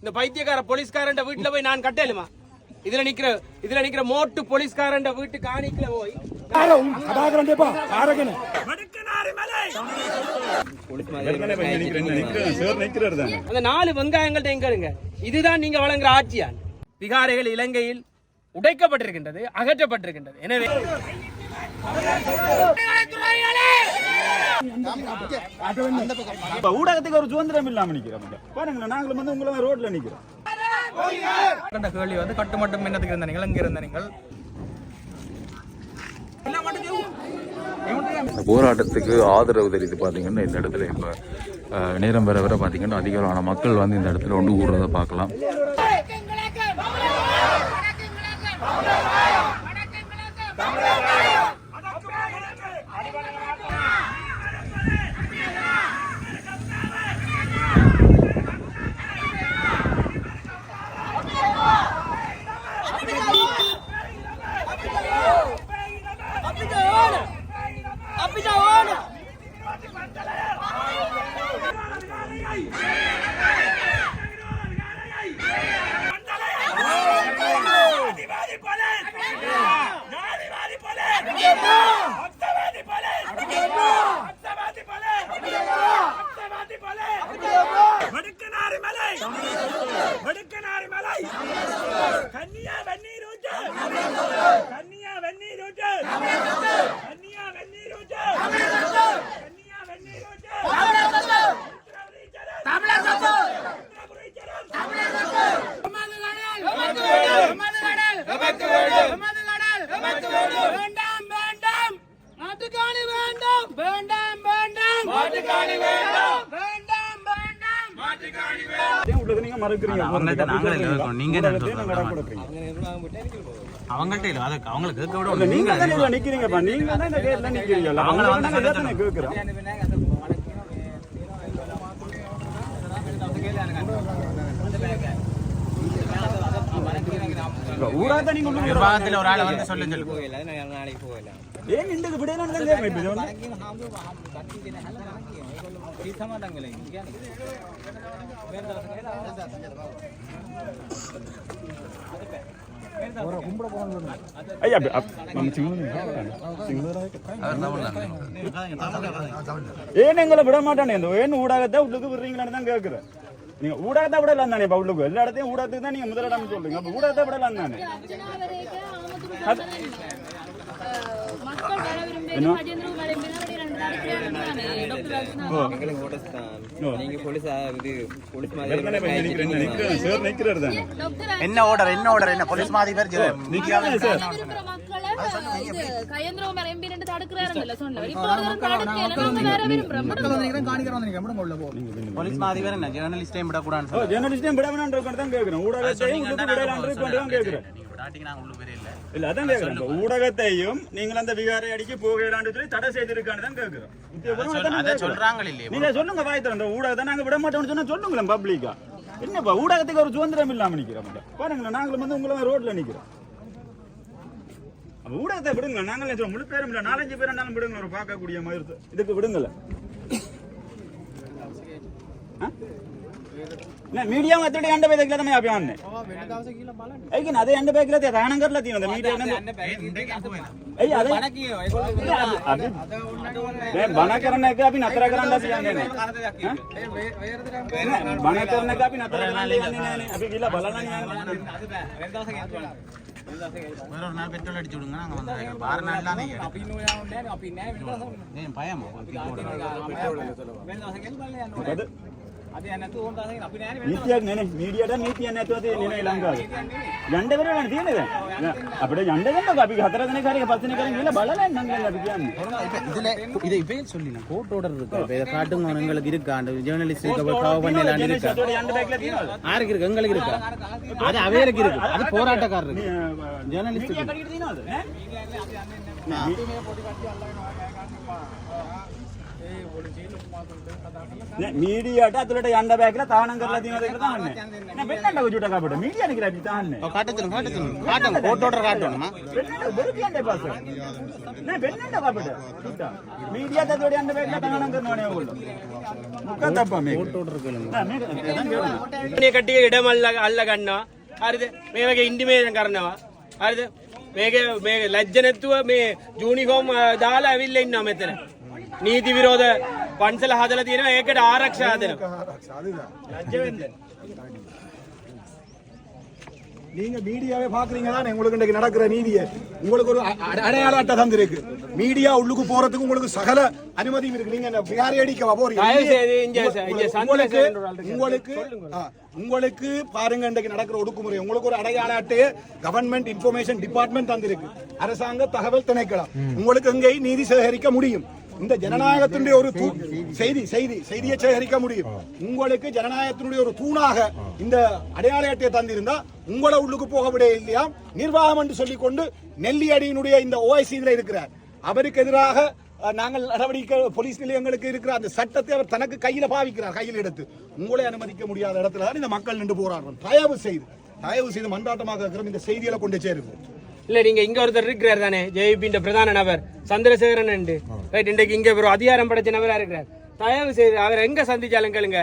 இந்த பைத்தியக்கார போலீஸ்காரன் வீட்டுல போய் நான் கட்டலுமா? இதுல நிக்கிற இதுல நிக்கிற மோட்டு போலீஸ்காரன் வீட்டு காணிக்கல போய் அந்த நாலு வெங்காயங்கள்ட்ட எங்க இருங்க. இதுதான் நீங்க வழங்குற ஆட்சியா விகாரைகள் இலங்கையில் உடைக்கப்பட்டிருக்கின்றது அகற்றப்பட்டிருக்கின்றது. எனவே ஊடகத்துக்கு ஒரு சுதந்திரம் இல்லாம நிக்கிறோம் பாருங்களேன் நாங்களும் வந்து உங்களை ரோட்ல நிக்கிறோம். அந்த கேள்வி வந்து கட்டுமட்டும் என்னத்துக்கு இருந்த நீங்கள் எங்க இருந்த நீங்கள்? போராட்டத்துக்கு ஆதரவு தெரிவித்து பார்த்தீங்கன்னா இந்த இடத்துல இப்போ நேரம் வர வர பார்த்தீங்கன்னா அதிகமான மக்கள் வந்து இந்த இடத்துல ஒன்று கூடுறதை பார்க்கலாம். அவங்கள்ட்ட நாங்களே இருக்கோம். நீங்க. அவங்கள்ட்ட இல்ல அதுக்கு அவங்களுக்கு கேட்க விட நீங்க தானே நிக்கிறீங்கப்பா நீங்க தான் இந்த கேட்ல நிக்கிறீங்க அவங்கள வந்து கேட்கிறோம் நிர்வாகத்தில் ஒரு ஆளை வந்து சொல்ல சொல்லு ஏன் இந்த விடையில ஐயா நம்ம சிங்கள- ஏன் எங்களை விட மாட்டானே இந்த ஏன் ஊடகத்தை உள்ளுக்கு விடுறீங்களான்னு தான் கேட்கிறேன் நீங்க ஊடகத்தை விடலாம் தானே உள்ளுக்கு எல்லா இடத்தையும் ஊடகத்துக்கு தான் நீங்க முதலிடம் சொல்றீங்க அப்ப ஊடகத்தை விடலாம் தானே மக்கள் என்ன ஆர்டர் என்ன ஆர்டர் என்ன? போலீஸ் வேற விரும்புறோம் போலீஸ் மாதிபர் என்ன? ஜேர்னலிஸ்டையும் விடக்கூடாதுன்னு ஓ ஜேர்னலிஸ்டையும் விட வேணாம் கேட்கிறேன் ஊடகத்தையும் கேட்கிறேன் இல்ல அதான் கேட்கிறேன் இப்ப ஊடகத்தையும் நீங்கள் அந்த விகாரை அடிக்க போகலான்னு சொல்லி தடை செய்திருக்கான்னு தான் கேட்கிறோம். சொல்றாங்க இல்லையே நீங்க சொல்லுங்க பாயத்தர் அந்த ஊடகத்தை நாங்க விட மாட்டோம்னு சொன்னா சொல்லுங்களேன் பப்ளிக்கா என்னப்பா ஊடகத்துக்கு ஒரு சுதந்திரம் இல்லாம நிக்கிறோம் பாருங்களேன் நாங்களும் வந்து உங்களை ரோட்ல நிக்கிறோம். ஊடகத்தை விடுங்க நாங்களே சொல்ல முழு பேரும் இல்ல நாலஞ்சு பேர் இருந்தாலும் விடுங்க ஒரு பார்க்கக்கூடிய மாதிரி මීඩියම ඇතුලට යන්න බෑ කියලා තමයි අපි යන්නේ. ඔව් වෙන දවසේ කියලා බලන්න. ඒ කියන්නේ අද යන්න බෑ කියලා තියා තහනම් යන්න බෑ. ඒ අද බණ කියනවා. ඒගොල්ලෝ අද දැන් බණ කරන එක අපි නතර කරන්න කියන්නේ නැහැ. බණ කරන එක අපි නතර කරන්න යන්නේ නැහැ. අපි ගිහලා බලන්න යන්නේ. වෙන දවසේ කියනවා. ஒரு நாள் பெட்ரோல் அடிச்சு விடுங்க நாங்க வந்தோம் வார நாள் தானே பயம் නීතියක් නෙනේ මීඩියට නීතියක් නැතුව තියෙන නේ ලංකාවේ. යන්න බැරි වෙනවා තියෙන දැන්. අපිට යන්න දෙන්නකෝ අපි මීඩියට ඇතුළට යන්න බෑ කියලා තාවනම් කරලා තියෙනවද කියලා තමයි. නෑ වෙන්නට ඔජුට කපට. මීඩියා නේ කියලා අපි තාන්නේ. ඔව් කාටද කාටද කාටද කෝට් ඕඩර් කාටවන්නම වෙන්නට බොරු කියන්නේ බස්. නෑ වෙන්නට කපට. සුට්ටා. මීඩියාට ඇතුළට යන්න බෑ කියලා තාවනම් කරනවනේ ඔයගොල්ලෝ. මොකක්ද අප්පා මේක? කෝට් ඕඩර් කරනවා නෑ මේක. මේ කට්ටිය ඉඩම අල්ල අල්ල ගන්නවා හරිද මේ වගේ ඉන්ටිමේෂන් කරනවා හරිද මේක මේ ලැජ්ජ නැතුව මේ යුනිෆෝම් දාලා ඇවිල්ලා ඉන්නවා මෙතන නීති විරෝධ පන්සල හදලා තියෙනවා ඒකට ආරක්ෂා දෙනවා ලැජ්ජ වෙන්න நீங்க மீடியாவே பாக்குறீங்க தானே உங்களுக்கு இன்றைக்கு நடக்கிற நீதியை உங்களுக்கு ஒரு அ- அட- அடையாள அட்டை தந்திருக்கு மீடியா உள்ளுக்கு போறதுக்கு உங்களுக்கு சகல அனுமதியும் இருக்கு நீங்க என்ன விகாரி அடிக்கவா போறீங்க தயவு செய்து இங்க உங்க- இங்க உங்க- சந்திரசேகரன் உங்களுக்கு ஒரு ஆள் இருக்காரு. உங்களுக்கு ஆ, உங்களுக்கு பாருங்க இன்றைக்கு நடக்கிற ஒடுக்குமுறை உங்களுக்கு ஒரு அடையாள அட்டையை கவர்மெண்ட் இன்ஃபர்மேஷன் டிபார்ட்மெண்ட் தந்திருக்கு அரசாங்க தகவல் திணைக்களம் உங்களுக்கு எங்கே நீதி சேகரிக்க முடியும் இந்த ஜனநாயகத்தினுடைய ஒரு தூ செய்தி செய்தி செய்தியை சேகரிக்க முடியும். உங்களுக்கு ஜனநாயகத்தினுடைய ஒரு தூணாக இந்த அடையாள அட்டையை தந்திருந்தா உங்களை உள்ளுக்கு போக விட இல்லையா? நிர்வாகம் என்று சொல்லிக்கொண்டு நெல்லியடியினுடைய இந்த ஓஐசி இதுல இருக்கிறார். அவருக்கு எதிராக நாங்கள் நடவடிக்கை போலீஸ் நிலையங்களுக்கு இருக்கிற அந்த சட்டத்தை அவர் தனக்கு கையில பாவிக்கிறார் கையில் எடுத்து. உங்களை அனுமதிக்க முடியாத இடத்துல தான் இந்த மக்கள் நின்று போராடுறோம். தயவு செய்து தயவு செய்து மன்றாட்டமாக இருக்கிற இந்த செய்திகளை கொண்டு சேருங்க இல்ல நீங்க இங்க ஒருத்தர் இருக்கிறார் தானே? ஜேபின்ற பிரதான நபர். சந்திரசேகரன் உண்டு ரைட் இன்றைக்கு இங்கே ஒரு அதிகாரம் படைச்சினவராக நபரா இருக்கிறார். தயவு செய்து அவர் எங்கே சந்திச்சாலும் கேளுங்க.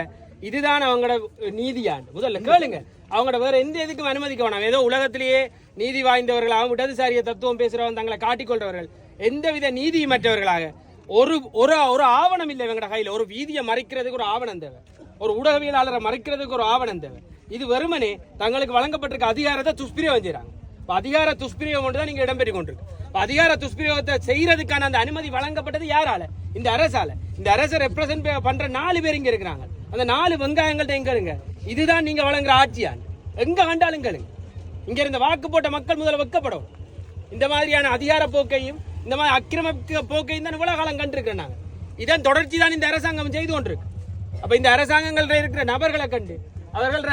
இதுதான் அவங்களோட நீதியாண்டு முதல்ல கேளுங்க. அவங்களோட வேற எந்த இதுக்கும் அனுமதிக்க வேணாம். ஏதோ உலகத்திலேயே நீதி வாய்ந்தவர்கள் அவங்க இடதுசாரிய தத்துவம் பேசுறவங்க தங்களை காட்டிக்கொள்றவர்கள் எந்தவித நீதியமற்றவர்களாக ஒரு ஒரு ஒரு ஆவணம் இல்லை இவங்களோட கையில். ஒரு வீதியை மறைக்கிறதுக்கு ஒரு ஆவணம் தேவை. ஒரு ஊடகவியலாளரை மறைக்கிறதுக்கு ஒரு ஆவணம் தேவை. இது வெறுமனே தங்களுக்கு வழங்கப்பட்டிருக்க அதிகாரத்தை துஷ்பிரியம் வஞ்சிடறாங்க இப்போ அதிகார துஷ்பிரயோகம் ஒன்று தான் நீங்க இடம்பெற்று கொண்டிருக்கு அதிகார துஷ்பிரயோகத்தை செய்யறதுக்கான அந்த அனுமதி வழங்கப்பட்டது யாரால? இந்த அரசால. இந்த அரசை ரெப்ரசென்ட் பண்ற நாலு பேர் இங்க இருக்கிறாங்க. அந்த நாலு வெங்காயங்கள்ட்ட எங்க இருங்க? இதுதான் நீங்க வழங்குற ஆட்சியான் எங்க ஆண்டாலும் கேளுங்க. இங்க இருந்த வாக்கு போட்ட மக்கள் முதல்ல வெக்கப்படும். இந்த மாதிரியான அதிகார போக்கையும் இந்த மாதிரி அக்கிரம போக்கையும் தான் இவ்வளவு காலம் கண்டிருக்கிறோம் நாங்க. இதன் தொடர்ச்சி தான் இந்த அரசாங்கம் செய்து கொண்டிருக்கு. அப்ப இந்த அரசாங்கங்கள் இருக்கிற நபர்களை கண்டு அவர்கள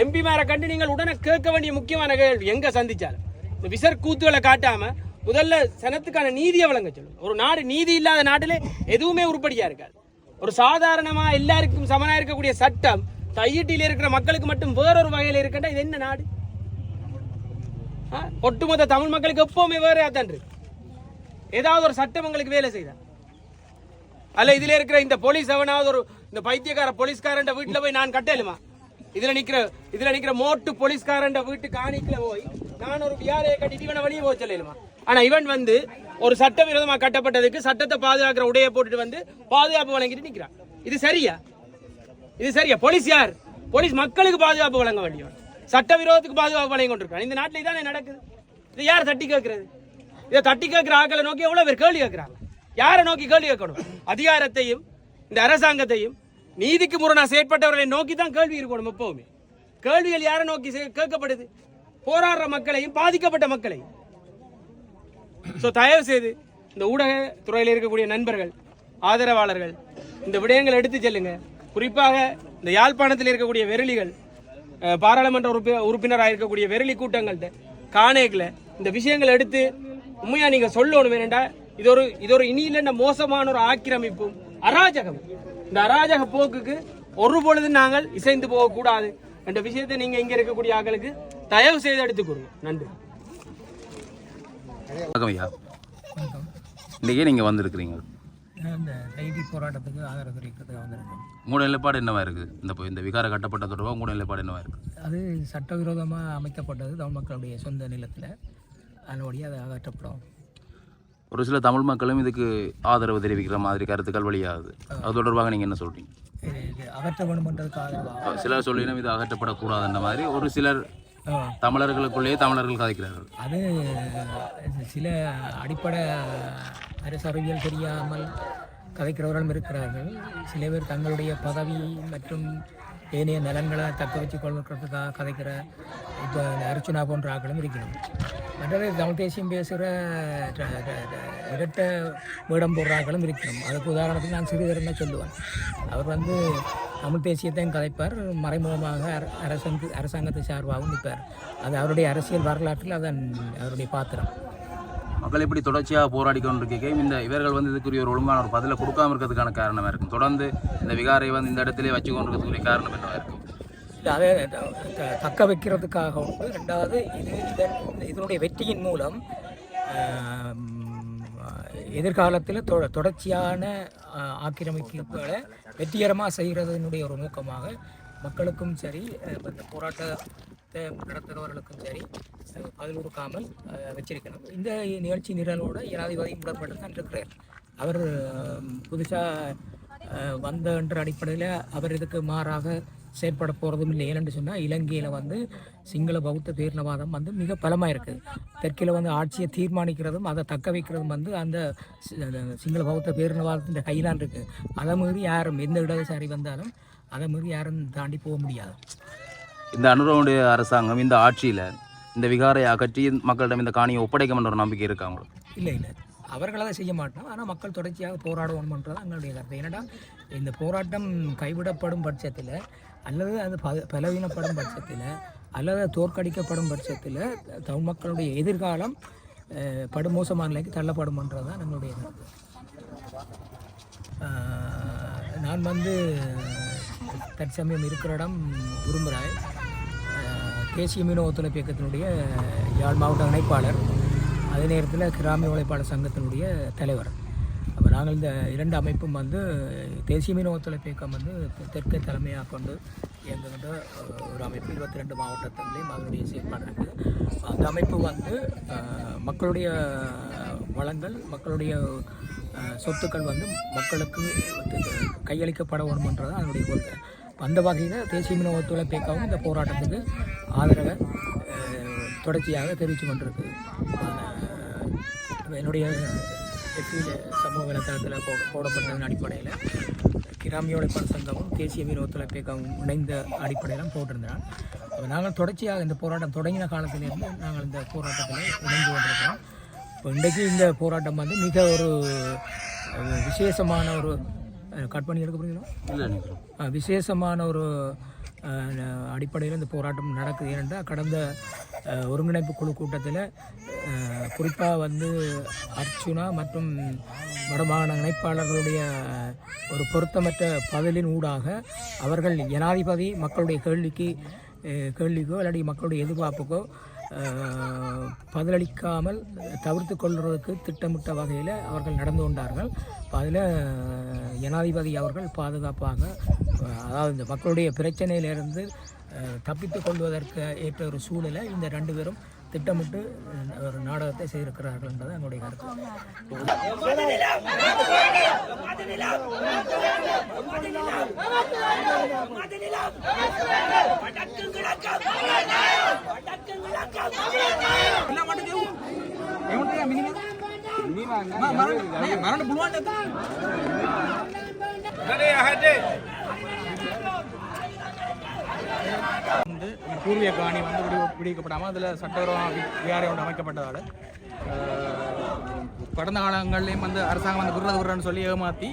எம்பிமாரை கண்டு நீங்கள் உடனே கேட்க வேண்டிய முக்கியமான கேள்வி எங்கே சந்திச்சாலும் இந்த விசர் கூத்துகளை காட்டாம முதல்ல சனத்துக்கான நீதியை வழங்க சொல்லுங்க. ஒரு நாடு நீதி இல்லாத நாட்டிலே எதுவுமே உருப்படியா இருக்காது. ஒரு சாதாரணமா எல்லாருக்கும் சமனாக இருக்கக்கூடிய சட்டம் கையீட்டில் இருக்கிற மக்களுக்கு மட்டும் வேறொரு வகையில் இருக்கின்ற இது என்ன நாடு? ஆ? ஒட்டுமொத்த தமிழ் மக்களுக்கு எப்பவுமே வேற தான் இருக்கு? ஏதாவது ஒரு சட்டம் உங்களுக்கு வேலை செய்தா? அல்ல இதுல இருக்கிற இந்த போலீஸ் எவனாவது ஒரு இந்த பைத்தியக்கார போலீஸ்காரன் வீட்டில் போய் நான் கட்டலுமா? இதுல நிக்கிற இதுல நிக்கிற மோட்டு போலீஸ்காரன் வீட்டு காணிக்கல போய் நான் ஒரு வியாரையை கட்டி இவனை வெளியே போக சொல்லலுமா ஆனா இவன் வந்து ஒரு சட்டவிரோதமா கட்டப்பட்டதுக்கு சட்டத்தை பாதுகாக்கிற உடைய போட்டுட்டு வந்து பாதுகாப்பு வழங்கிட்டு நிக்கிறான். இது சரியா? இது சரியா? போலீஸ் யார்? போலீஸ் மக்களுக்கு பாதுகாப்பு வழங்க வேண்டியவன் சட்டவிரோதத்துக்கு பாதுகாப்பு வழங்கி கொண்டிருக்கான் இந்த நாட்டில் இதானே நடக்குது? இது யார் தட்டி கேட்கறது? இதை தட்டி கேட்கிற ஆக்களை நோக்கி எவ்வளவு பேர் கேள்வி கேட்கிறாங்க? யாரை நோக்கி கேள்வி கேட்கணும்? அதிகாரத்தையும் இந்த அரசாங்கத்தையும் நீதிக்கு முரணா செயற்பட்டவர்களை நோக்கி தான் கேள்வி இருக்கணும் எப்பவுமே. கேள்விகள் யாரை நோக்கி கேட்கப்படுது? போராடுற மக்களையும் பாதிக்கப்பட்ட மக்களையும். ஸோ தயவு செய்து இந்த ஊடக துறையில் இருக்கக்கூடிய நண்பர்கள் ஆதரவாளர்கள் இந்த விடயங்களை எடுத்து செல்லுங்க. குறிப்பாக இந்த யாழ்ப்பாணத்தில் இருக்கக்கூடிய வெரளிகள் பாராளுமன்ற உறுப்பி உறுப்பினராக இருக்கக்கூடிய வெரளி கூட்டங்கள்ட்ட காணேக்கில் இந்த விஷயங்களை எடுத்து உண்மையாக நீங்கள் சொல்லணும் வேணுண்டா இது ஒரு இது ஒரு இனி இல்லைன்னா மோசமான ஒரு ஆக்கிரமிப்பும் அராஜகம். இந்த அராஜக போக்குக்கு ஒரு பொழுது நாங்கள் இசைந்து போகக்கூடாது என்ற விஷயத்தை நீங்க இங்க இருக்கக்கூடிய ஆட்களுக்கு தயவு செய்து எடுத்துக் கொடுங்க நன்றி. வணக்கம் ஐயா. இன்றைக்கே நீங்கள் வந்திருக்கிறீங்க. இந்த கைதி போராட்டத்துக்கு ஆதரவு தெரிவிக்கிறதுக்கு வந்திருக்கேன். உங்களோட நிலைப்பாடு என்னவா இருக்குது இந்த இந்த விகார கட்டப்பட்ட தொடர்பாக உங்களோட நிலைப்பாடு என்னவா இருக்குது அது சட்டவிரோதமாக அமைக்கப்பட்டது தமிழ் மக்களுடைய சொந்த நிலத்தில். அதனுடைய அதை அகற்றப்படும். ஒரு சில தமிழ் மக்களும் இதுக்கு ஆதரவு தெரிவிக்கிற மாதிரி கருத்துக்கள் வெளியாகுது. அது தொடர்பாக நீங்கள் என்ன ஆதரவாக சிலர் சொல்லினும் இது அகற்றப்படக்கூடாதுன்ற மாதிரி ஒரு சிலர். தமிழர்களுக்குள்ளேயே தமிழர்கள் கதைக்கிறார்கள். அது சில அடிப்படை அரசறிவியல் தெரியாமல் கதைக்கிறவர்களும் இருக்கிறார்கள். சில பேர் தங்களுடைய பதவி மற்றும் ஏனைய நிலங்களை தக்க வச்சு கொள்வதற்காக கதைக்கிற இப்போ அர்ச்சுனா போன்ற ஆட்களும் இருக்கணும் மற்றது தமிழ் தேசியம் பேசுகிற இரட்ட வேடம் போடுற ஆக்களும் இருக்கணும் அதுக்கு உதாரணத்துக்கு நான் சிறிதரம் தான் சொல்லுவேன். அவர் வந்து தமிழ் தேசியத்தையும் கதைப்பார். மறைமுகமாக அர- அரசங்கு அரசாங்கத்தை சார்பாகவும் நிற்பார். அது அவருடைய அரசியல் வரலாற்றில் அதன் அவருடைய பாத்திரம். மக்கள் இப்படி தொடர்ச்சியாக போராடி கொண்டிருக்கையும் இந்த இவர்கள் வந்து இதுக்குரிய ஒரு ஒழுங்கான ஒரு பதிலை கொடுக்காம இருக்கிறதுக்கான காரணமாக இருக்கும். தொடர்ந்து இந்த விகாரை வந்து இந்த இடத்துல வச்சு கொண்டிருக்கிறதுக்குரிய காரணம் என்ன இருக்கும்? அதே அதை த- தக்க வைக்கிறதுக்காக உண்டு. ரெண்டாவது இது இதன் இதனுடைய வெற்றியின் மூலம் எதிர்காலத்தில் தொ தொடர்ச்சியான ஆக்கிரமிப்புகளை வெற்றிகரமாக செய்கிறதனுடைய ஒரு நோக்கமாக மக்களுக்கும் சரி இந்த போராட்ட போராட்டத்தை நடத்துகிறவர்களுக்கும் சரி அதில் பதில் கொடுக்காமல் வச்சிருக்கணும். இந்த நிகழ்ச்சி நிரலோட ஜனாதிபதி முடப்பட்டு தான் இருக்கிறார். அவர் புதுசாக வந்த என்ற அடிப்படையில் அவர் இதுக்கு மாறாக செயற்பட போகிறதும் இல்லை. ஏனென்று சொன்னால் இலங்கையில் வந்து சிங்கள பௌத்த பேரினவாதம் வந்து மிக பலமாக இருக்குது தெற்கில் வந்து ஆட்சியை தீர்மானிக்கிறதும் அதை தக்க வைக்கிறதும் வந்து அந்த அந்த சிங்கள பௌத்த பேரினவாதத்தின் கையிலான் இருக்குது அதை மீறி யாரும் எந்த இடதுசாரி வந்தாலும் அதை மீறி யாரும் தாண்டி போக முடியாது. இந்த அனுரவுடைய அரசாங்கம் இந்த ஆட்சியில் இந்த விகாரை அகற்றி மக்களிடம் இந்த காணியை ஒப்படைக்கும் ஒரு நம்பிக்கை இருக்கா இல்லை இல்லை. அவர்கள் அதை செய்ய மாட்டோம் ஆனால் மக்கள் தொடர்ச்சியாக போராடணும்ன்றது எங்களுடைய கருத்து. ஏன்னா இந்த போராட்டம் கைவிடப்படும் பட்சத்தில் அல்லது அது ப பலவீனப்படும் பட்சத்தில் அல்லது தோற்கடிக்கப்படும் பட்சத்தில் தமிழ் மக்களுடைய எதிர்காலம் படுமோசமான நிலைக்கு தள்ளப்படும்ன்றது தான் நம்மளுடைய கருத்து. நான் வந்து தற்சமயம் இருக்கிற இடம் உரும்புராய். தேசிய மீனவ ஒத்துழைப்பு இயக்கத்தினுடைய யாழ் மாவட்ட இணைப்பாளர் அதே நேரத்தில் கிராமிய உழைப்பாளர் சங்கத்தினுடைய தலைவர். அப்போ நாங்கள் இந்த இரண்டு அமைப்பும் வந்து தேசிய மீனவ ஒத்துழைப்பு இயக்கம் வந்து தெற்கை தலைமையாக கொண்டு இயங்குகின்ற ஒரு அமைப்பு. இருபத்தி ரெண்டு மாவட்டத்திலையும் அதனுடைய செயற்பாடு இருக்குது அந்த அமைப்பு வந்து மக்களுடைய வளங்கள் மக்களுடைய சொத்துக்கள் வந்து மக்களுக்கு கையளிக்கப்பட வேணுமன்றது அதனுடைய கொள்கை அந்த வகையில் தேசிய மீனவ ஒத்துழைப்பைக்காகவும் இந்த போராட்டத்துக்கு ஆதரவை தொடர்ச்சியாக தெரிவித்து கொண்டிருக்கு. என்னுடைய வெற்றியில் சமூக வலைத்தளத்தில் போ போடப்பட்டதன் அடிப்படையில் கிராமிய உழைப்பாளர் சங்கமும் தேசிய மீனவ ஒத்துழைப்பைக்காகவும் இணைந்த அடிப்படையில் போட்டிருந்தேன். நாங்கள் தொடர்ச்சியாக இந்த போராட்டம் தொடங்கின காலத்திலிருந்து நாங்கள் இந்த போராட்டத்தில் இணைந்து கொண்டிருக்கிறோம். இப்போ இன்றைக்கு இந்த போராட்டம் வந்து மிக ஒரு விசேஷமான ஒரு கட் பண்ணி எடுக்க போகிறீங்களா விசேஷமான ஒரு அடிப்படையில் இந்த போராட்டம் நடக்குது. ஏனென்றால் கடந்த ஒருங்கிணைப்பு குழு கூட்டத்தில் குறிப்பாக வந்து அர்ச்சுனா மற்றும் வடமாகாண இணைப்பாளர்களுடைய ஒரு பொருத்தமற்ற பதிலின் ஊடாக அவர்கள் ஜனாதிபதி மக்களுடைய கேள்விக்கு கேள்விக்கோ இல்லாட்டி மக்களுடைய எதிர்பார்ப்புக்கோ பதிலளிக்காமல் தவிர்த்து கொள்வதற்கு திட்டமிட்ட வகையில் அவர்கள் நடந்து கொண்டார்கள். அதில் ஜனாதிபதி அவர்கள் பாதுகாப்பாக அதாவது இந்த மக்களுடைய பிரச்சனையிலிருந்து தப்பித்து கொள்வதற்கு ஏற்ற ஒரு சூழலை இந்த ரெண்டு பேரும் திட்டமிட்டு ஒரு நாடகத்தை செய்திருக்கிறார்கள் என்பது என்னுடைய கருத்து வந்து அந்த பூர்வீக காணி வந்து விடு விடுவிக்கப்படாமல் அதில் சட்டவிரோத விகாரை ஒன்று அமைக்கப்பட்டதால் கடந்த காலங்கள்லேயும் வந்து அரசாங்கம் வந்து விடுறது விடுறன்னு சொல்லி ஏமாற்றி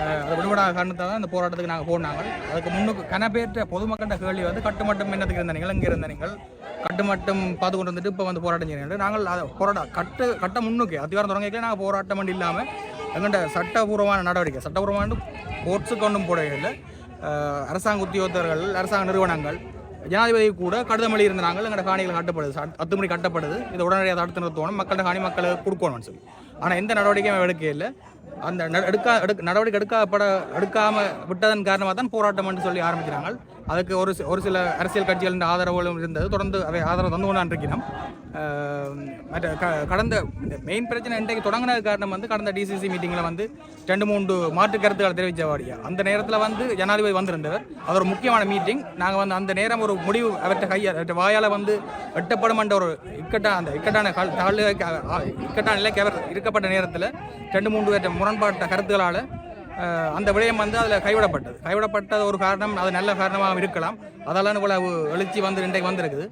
அதை விடுபடாத காரணத்தால் தான் இந்த போராட்டத்துக்கு நாங்கள் போனாங்க. அதுக்கு முன்னுக்கு கனப்பேற்ற பொதுமக்கள கேள்வி வந்து கட்டுமட்டம் என்னத்துக்கு இருந்த நீங்கள் இங்கே இருந்த நீங்கள்? கட்டுமட்டம் பார்த்து கொண்டு வந்துட்டு இப்போ வந்து போராட்டம் செய்யணும் நாங்கள் அதை போராட்டம் கட்டு கட்ட முன்னுக்கு அதிகாரம் தொடங்கிக்கல நாங்கள் போராட்டம் பண்ணி இல்லாமல் எங்கள்கிட்ட சட்டபூர்வமான நடவடிக்கை சட்டபூர்வமான கோர்ட்ஸுக்கு ஒன்றும் போட இல்லை. அரசாங்க உத்தியோகத்தர்கள் அரசாங்க நிறுவனங்கள் ஜனாதிபதி கூட கடிதமளி இருந்தாங்க நாங்கள் எங்களோட காணிகள் கட்டப்படுது. அத்துமணி கட்டப்படுது. இது உடனடியாக தடுத்து நிறுத்தணும் மக்கள்கிட்ட காணி மக்களை கொடுக்கணும்னு சொல்லி. ஆனால் எந்த நடவடிக்கையும் எடுக்க இல்லை. அந்த நட- எடுக்கா எடுக்க நடவடிக்கை எடுக்கப்பட எடுக்காமல் விட்டதன் காரணமாக தான் போராட்டம் சொல்லி ஆரம்பிக்கிறாங்க. அதுக்கு ஒரு ஒரு சில அரசியல் கட்சிகளின் ஆதரவுகளும் இருந்தது. தொடர்ந்து அவை ஆதரவு தந்து கொண்டு இருக்கிறோம் மற்ற க- கடந்த மெயின் பிரச்சனை இன்றைக்கு தொடங்கினது காரணம் வந்து கடந்த டிசிசி மீட்டிங்கில் வந்து ரெண்டு மூன்று மாற்று கருத்துக்களை தெரிவித்த வாடியா. அந்த நேரத்தில் வந்து ஜனாதிபதி வந்திருந்தவர். அது ஒரு முக்கியமான மீட்டிங் நாங்கள் வந்து அந்த நேரம் ஒரு முடிவு அவர்கிட்ட கையால் அவர்கிட்ட வாயால் வந்து வெட்டப்படும் என்ற ஒரு இக்கட்டான அந்த இக்கட்டான கால் தாழ்வு இக்கட்டான நிலைக்கு அவர் இருக்கப்பட்ட நேரத்தில் ரெண்டு மூன்று முரண்பாட்ட கருத்துக்களால் அந்த விடயம் வந்து அதில் கைவிடப்பட்டது. கைவிடப்பட்டது ஒரு காரணம் அது நல்ல காரணமாக இருக்கலாம். அதெல்லாம் இவ்வளவு எழுச்சி வந்து இன்றைக்கு வந்திருக்குது.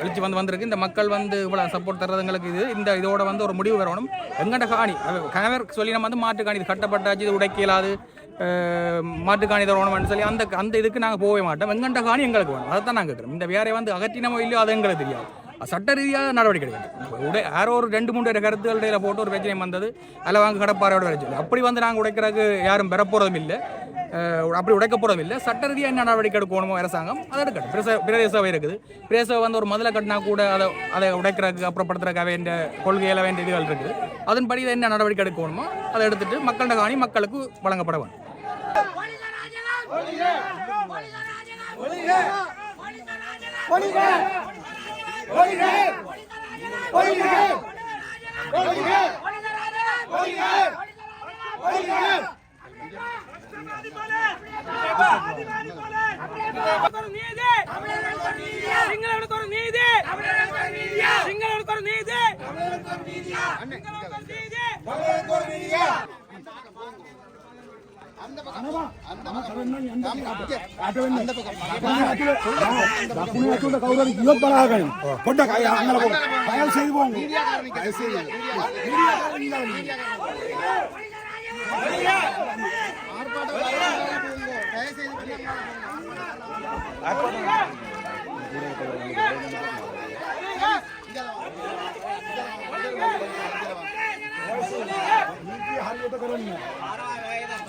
எழுச்சி வந்து வந்திருக்கு. இந்த மக்கள் வந்து இவ்வளோ சப்போர்ட் தர்றதுங்களுக்கு இது இந்த இதோட வந்து ஒரு முடிவு வரணும். எங்கட காணி கணவர் சொல்லி நம்ம வந்து மாட்டு காணி இது கட்டப்பட்டாச்சு இது உடைக்க இயலாது. மாட்டு காணி தரணும்னு சொல்லி அந்த அந்த இதுக்கு நாங்கள் போகவே மாட்டோம். வெங்கண்ட காணி எங்களுக்கு வேணும். அதை தான் நாங்கள் கேட்குறோம். இந்த வேறே வந்து அகற்றினமோ இல்லையோ அது எங்களுக்கு தெரியாது. சட்ட ரீதியாக நடவடிக்கை எடுக்கணும் உடை யாரோ ஒரு ரெண்டு மூணு கருத்துக்கள் இடையில போட்டு ஒரு பிரச்சனை வந்தது அதில் வாங்க கடப்பாறையோட வர அப்படி வந்து நாங்கள் உடைக்கிறதுக்கு யாரும் பெறப்போகிறதும் இல்லை அப்படி உடைக்க போகிறதும் இல்லை சட்ட ரீதியாக என்ன நடவடிக்கை எடுக்கணுமோ அரசாங்கம் அதை எடுக்கட்டும் பிரச பிரதேசவை இருக்குது பிரதேசவை வந்து ஒரு முதல்ல கட்டினா கூட அதை அதை உடைக்கிறதுக்கு அப்புறப்படுத்துறதுக்காக வேண்டிய கொள்கையில் வேண்டிய இதுகள் இருக்குது அதன்படி இதை என்ன நடவடிக்கை எடுக்கணுமோ அதை எடுத்துட்டு மக்களோட காணி மக்களுக்கு வழங்கப்பட வேண்டும் நீதி. நீதி. கொண்ட பயல் செய்வோம் ஆர்ப்பாட்டம்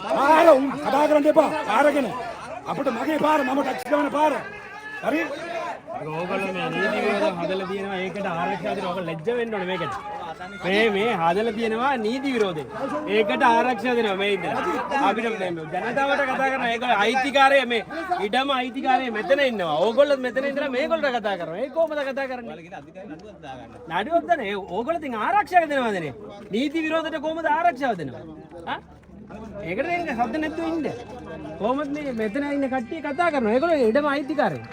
පාර උන් කතා කරන්න එපා. පාරගෙන. අපිට මගේ පාර මම ටැක්සි ගමන පාර. හරි? ඕගොල්ලෝ මේ නීති විරෝධ හදලා තියෙනවා ඒකට ආරක්ෂා දෙනවා. ඔක ලැජ්ජ වෙන්න ඕනේ මේකට. මේ මේ හදලා තියෙනවා නීති විරෝධය. ඒකට ආරක්ෂා දෙනවා මේ ඉඳලා. අපිට මේ ජනතාවට කතා කරන ඒක අයිතිකාරය මේ ඉඩම අයිතිකාරය මෙතන ඉන්නවා. ඕගොල්ලෝ මෙතන ඉඳලා මේගොල්ලෝ කතා කරනවා. ඒ කොහොමද කතා කරන්නේ? නඩුවක් දන්නේ. ඒ ඕගොල්ලෝ තින් ආරක්ෂා දෙනවදනේ. නීති විරෝධයට කොහොමද ආරක්ෂාව දෙනවා? ආ? ඒකට ඒක හද නැතුව ඉන්න. කොහොමද මේ මෙතන ඉන්න කට්ටිය කතා කරනවා. ඒගොල්ලෝ ඉඩම අයිතිකාරයෝ.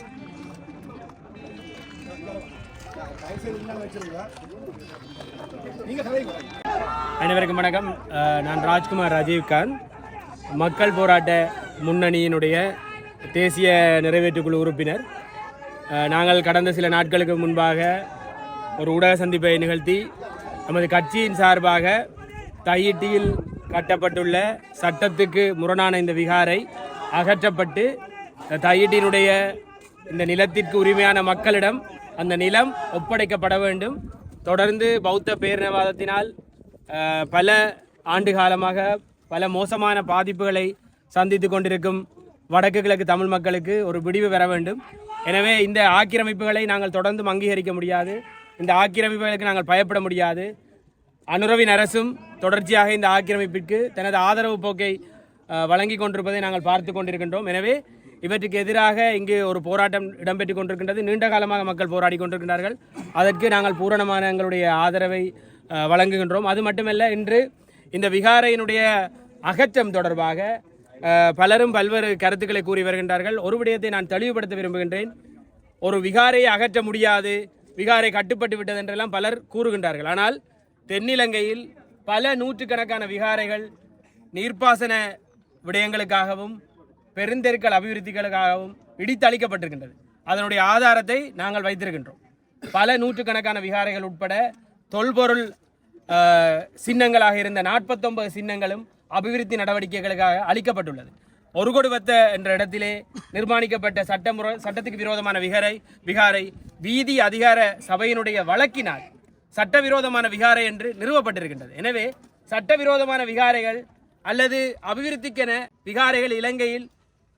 அனைவருக்கும் வணக்கம் அஹ், நான் ராஜ்குமார் ராஜீவ்காந்த் மக்கள் போராட்ட முன்னணியினுடைய தேசிய நிறைவேற்றுக்குழு உறுப்பினர் அஹ், நாங்கள் கடந்த சில நாட்களுக்கு முன்பாக ஒரு ஊடக சந்திப்பை நிகழ்த்தி நமது கட்சியின் சார்பாக தையிட்டியில் கட்டப்பட்டுள்ள சட்டத்துக்கு முரணான இந்த விகாரை அகற்றப்பட்டு தயிட்டினுடைய இந்த நிலத்திற்கு உரிமையான மக்களிடம் அந்த நிலம் ஒப்படைக்கப்பட வேண்டும். தொடர்ந்து பௌத்த பேரினவாதத்தினால் பல ஆண்டு காலமாக பல மோசமான பாதிப்புகளை சந்தித்து கொண்டிருக்கும் வடக்கு கிழக்கு தமிழ் மக்களுக்கு ஒரு விடிவு பெற வேண்டும். எனவே இந்த ஆக்கிரமிப்புகளை நாங்கள் தொடர்ந்தும் அங்கீகரிக்க முடியாது. இந்த ஆக்கிரமிப்புகளுக்கு நாங்கள் பயப்பட முடியாது. அனுரவின் அரசும் தொடர்ச்சியாக இந்த ஆக்கிரமிப்பிற்கு தனது ஆதரவு போக்கை வழங்கி கொண்டிருப்பதை நாங்கள் பார்த்து கொண்டிருக்கின்றோம். எனவே இவற்றுக்கு எதிராக இங்கு ஒரு போராட்டம் இடம்பெற்றுக் கொண்டிருக்கின்றது. நீண்ட காலமாக மக்கள் போராடி கொண்டிருக்கின்றார்கள். அதற்கு நாங்கள் பூரணமான எங்களுடைய ஆதரவை வழங்குகின்றோம். அது மட்டுமல்ல இன்று இந்த விகாரையினுடைய அகற்றம் தொடர்பாக பலரும் பல்வேறு கருத்துக்களை கூறி வருகின்றார்கள். ஒரு விடயத்தை நான் தெளிவுபடுத்த விரும்புகின்றேன். ஒரு விகாரை அகற்ற முடியாது விகாரை கட்டுப்பட்டு விட்டது என்றெல்லாம் பலர் கூறுகின்றார்கள். ஆனால் தென்னிலங்கையில் பல நூற்றுக்கணக்கான விகாரைகள் நீர்ப்பாசன விடயங்களுக்காகவும் பெருந்தெருக்கள் அபிவிருத்திகளுக்காகவும் இடித்தளிக்கப்பட்டிருக்கின்றது. அதனுடைய ஆதாரத்தை நாங்கள் வைத்திருக்கின்றோம். பல நூற்றுக்கணக்கான விகாரைகள் உட்பட தொல்பொருள் சின்னங்களாக இருந்த நாற்பத்தொன்பது சின்னங்களும் அபிவிருத்தி நடவடிக்கைகளுக்காக அளிக்கப்பட்டுள்ளது. ஒரு கொடுவத்த என்ற இடத்திலே நிர்மாணிக்கப்பட்ட சட்டமுறை சட்டத்துக்கு விரோதமான விகாரை விகாரை வீதி அதிகார சபையினுடைய வழக்கினால் சட்டவிரோதமான விகாரை என்று நிறுவப்பட்டிருக்கின்றது. எனவே சட்டவிரோதமான விகாரைகள் அல்லது அபிவிருத்திக்கென விகாரைகள் இலங்கையில்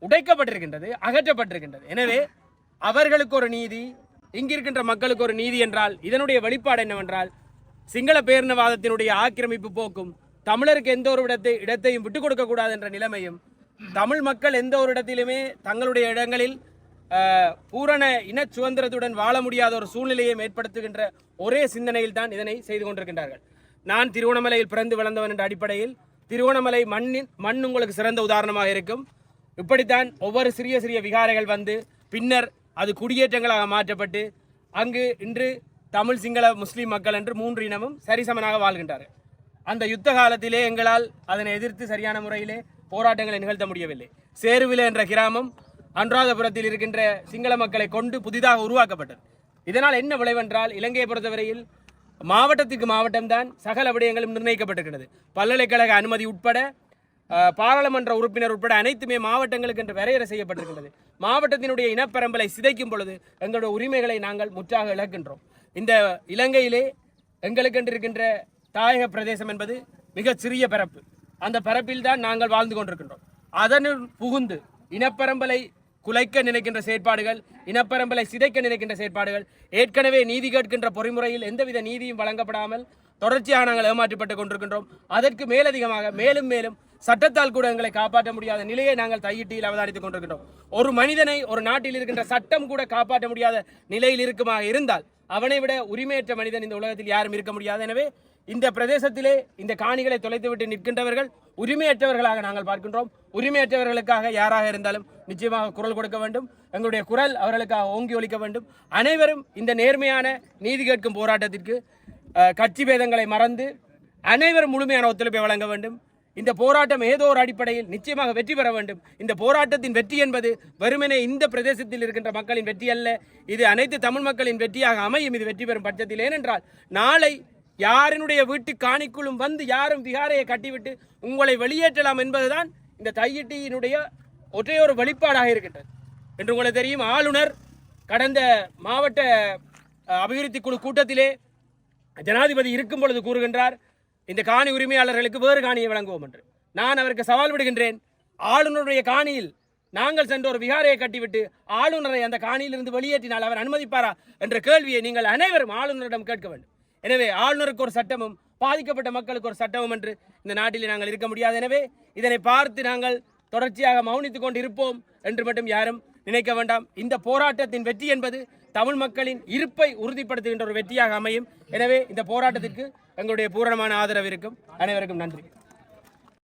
உடைக்கப்பட்டிருக்கின்றது அகற்றப்பட்டிருக்கின்றது. எனவே அவர்களுக்கு ஒரு நீதி இங்கிருக்கின்ற மக்களுக்கு ஒரு நீதி என்றால் இதனுடைய வெளிப்பாடு என்னவென்றால் சிங்கள பேரினவாதத்தினுடைய ஆக்கிரமிப்பு போக்கும் தமிழருக்கு எந்த ஒரு இடத்தை இடத்தையும் விட்டுக் கொடுக்க கூடாது என்ற நிலைமையும் தமிழ் மக்கள் எந்த ஒரு இடத்திலுமே தங்களுடைய இடங்களில் பூரண இன சுதந்திரத்துடன் வாழ முடியாத ஒரு சூழ்நிலையை ஏற்படுத்துகின்ற ஒரே சிந்தனையில் தான் இதனை செய்து கொண்டிருக்கின்றார்கள். நான் திருவண்ணாமலையில் பிறந்து வளர்ந்தவன் என்ற அடிப்படையில் திருவண்ணாமலை மண்ணின் மண் உங்களுக்கு சிறந்த உதாரணமாக இருக்கும். இப்படித்தான் ஒவ்வொரு சிறிய சிறிய விகாரைகள் வந்து பின்னர் அது குடியேற்றங்களாக மாற்றப்பட்டு அங்கு இன்று தமிழ் சிங்கள முஸ்லீம் மக்கள் என்று மூன்று இனமும் சரிசமனாக வாழ்கின்றார்கள். அந்த யுத்த காலத்திலே எங்களால் அதனை எதிர்த்து சரியான முறையிலே போராட்டங்களை நிகழ்த்த முடியவில்லை. சேருவில என்ற கிராமம் அனுராதபுரத்தில் இருக்கின்ற சிங்கள மக்களை கொண்டு புதிதாக உருவாக்கப்பட்டது. இதனால் என்ன விளைவென்றால் இலங்கையை பொறுத்தவரையில் மாவட்டத்துக்கு மாவட்டம்தான் சகல விடயங்களும் நிர்ணயிக்கப்பட்டிருக்கிறது. பல்கலைக்கழக அனுமதி உட்பட பாராளுமன்ற உறுப்பினர் உட்பட அனைத்துமே மாவட்டங்களுக்கு என்று வரையறை செய்யப்பட்டிருக்கிறது மாவட்டத்தினுடைய இனப்பரம்பலை சிதைக்கும் பொழுது எங்களுடைய உரிமைகளை நாங்கள் முற்றாக இழக்கின்றோம். இந்த இலங்கையிலே எங்களுக்கென்று இருக்கின்ற தாயக பிரதேசம் என்பது மிக சிறிய பரப்பு. அந்த பரப்பில் தான் நாங்கள் வாழ்ந்து கொண்டிருக்கின்றோம். அதனுள் புகுந்து இனப்பரம்பலை குலைக்க நினைக்கின்ற செயற்பாடுகள் இனப்பரம்பலை சிதைக்க நினைக்கின்ற செயற்பாடுகள் ஏற்கனவே நீதி கேட்கின்ற பொறிமுறையில் எந்தவித நீதியும் வழங்கப்படாமல் தொடர்ச்சியாக நாங்கள் ஏமாற்றப்பட்டு கொண்டிருக்கின்றோம். அதற்கு மேலதிகமாக மேலும் மேலும் சட்டத்தால் கூட எங்களை காப்பாற்ற முடியாத நிலையை நாங்கள் தையிட்டியில் அவதானித்துக் கொண்டிருக்கின்றோம். ஒரு மனிதனை ஒரு நாட்டில் இருக்கின்ற சட்டம் கூட காப்பாற்ற முடியாத நிலையில் இருக்குமாக இருந்தால் அவனை விட உரிமையற்ற மனிதன் இந்த உலகத்தில் யாரும் இருக்க முடியாது. எனவே இந்த பிரதேசத்திலே இந்த காணிகளை தொலைத்துவிட்டு நிற்கின்றவர்கள் உரிமையற்றவர்களாக நாங்கள் பார்க்கின்றோம். உரிமையற்றவர்களுக்காக யாராக இருந்தாலும் நிச்சயமாக குரல் கொடுக்க வேண்டும். எங்களுடைய குரல் அவர்களுக்காக ஓங்கி ஒலிக்க வேண்டும். அனைவரும் இந்த நேர்மையான நீதி கேட்கும் போராட்டத்திற்கு கட்சி பேதங்களை மறந்து அனைவரும் முழுமையான ஒத்துழைப்பை வழங்க வேண்டும். இந்த போராட்டம் ஏதோ ஒரு அடிப்படையில் நிச்சயமாக வெற்றி பெற வேண்டும். இந்த போராட்டத்தின் வெற்றி என்பது வெறுமனே இந்த பிரதேசத்தில் இருக்கின்ற மக்களின் வெற்றி அல்ல. இது அனைத்து தமிழ் மக்களின் வெற்றியாக அமையும். இது வெற்றி பெறும் பட்சத்தில். ஏனென்றால் நாளை யாரினுடைய வீட்டு காணிக்குள்ளும் வந்து யாரும் விகாரையை கட்டிவிட்டு உங்களை வெளியேற்றலாம் என்பதுதான் இந்த தையிட்டியினுடைய ஒற்றையொரு வெளிப்பாடாக இருக்கின்றது. என்று உங்களுக்கு தெரியும் ஆளுநர் கடந்த மாவட்ட அபிவிருத்தி குழு கூட்டத்திலே ஜனாதிபதி இருக்கும் பொழுது கூறுகின்றார் இந்த காணி உரிமையாளர்களுக்கு வேறு காணியை வழங்குவோம் என்று. நான் அவருக்கு சவால் விடுகின்றேன். ஆளுநருடைய காணியில் நாங்கள் சென்ற ஒரு விகாரையை கட்டிவிட்டு ஆளுநரை அந்த காணியிலிருந்து வெளியேற்றினால் அவர் அனுமதிப்பாரா என்ற கேள்வியை நீங்கள் அனைவரும் ஆளுநரிடம் கேட்க வேண்டும். எனவே ஆளுநருக்கு ஒரு சட்டமும் பாதிக்கப்பட்ட மக்களுக்கு ஒரு சட்டமும் என்று இந்த நாட்டில் நாங்கள் இருக்க முடியாது. எனவே இதனை பார்த்து நாங்கள் தொடர்ச்சியாக மௌனித்துக் கொண்டு இருப்போம் என்று மட்டும் யாரும் நினைக்க வேண்டாம். இந்த போராட்டத்தின் வெற்றி என்பது தமிழ் மக்களின் இருப்பை உறுதிப்படுத்துகின்ற ஒரு வெற்றியாக அமையும். எனவே இந்த போராட்டத்திற்கு எங்களுடைய பூரணமான ஆதரவு இருக்கும். அனைவருக்கும் நன்றி.